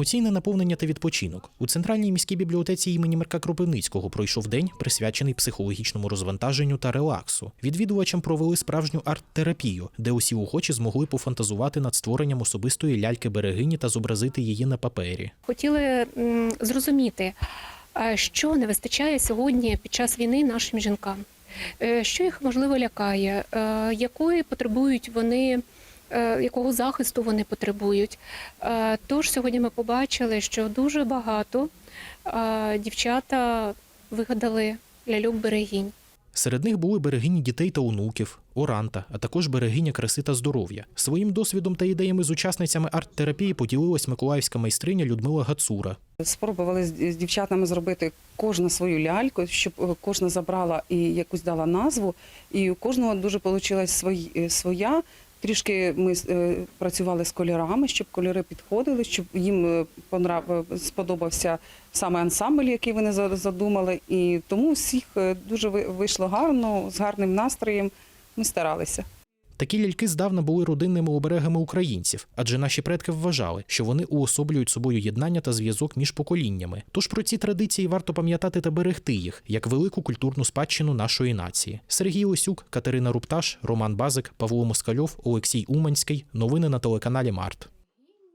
Емоційне наповнення та відпочинок у центральній міській бібліотеці імені Марка Кропивницького пройшов день, присвячений психологічному розвантаженню та релаксу. Відвідувачам провели справжню арт-терапію, де усі охочі змогли пофантазувати над створенням особистої ляльки берегині та зобразити її на папері. хотіли зрозуміти, що не вистачає сьогодні під час війни нашим жінкам, Е, що їх можливо лякає, е, якої потребують вони. Е, Якого захисту вони потребують? Е, Тож сьогодні ми побачили, що дуже багато е, дівчата вигадали ляльок берегінь. Серед них були берегині дітей та онуків, оранта, а також берегиня краси та здоров'я. Своїм досвідом та ідеями з учасницями арт-терапії поділилась миколаївська майстриня Людмила Гацура. Спробували з дівчатами зробити кожна свою ляльку, щоб кожна забрала і якусь дала назву. І у кожного дуже вийшла своя. Трішки ми е, працювали з кольорами, щоб кольори підходили, щоб їм е, е, сподобався саме ансамбль, який вони за- задумали. І тому всіх дуже ви- вийшло гарно, з гарним настроєм. Ми старалися. Такі ляльки здавна були родинними оберегами українців, адже наші предки вважали, що вони уособлюють собою єднання та зв'язок між поколіннями. Тож про ці традиції варто пам'ятати та берегти їх як велику культурну спадщину нашої нації. Сергій Осюк, Катерина Рупташ, Роман Базик, Павло Москальов, Олексій Уманський. Новини на телеканалі Март.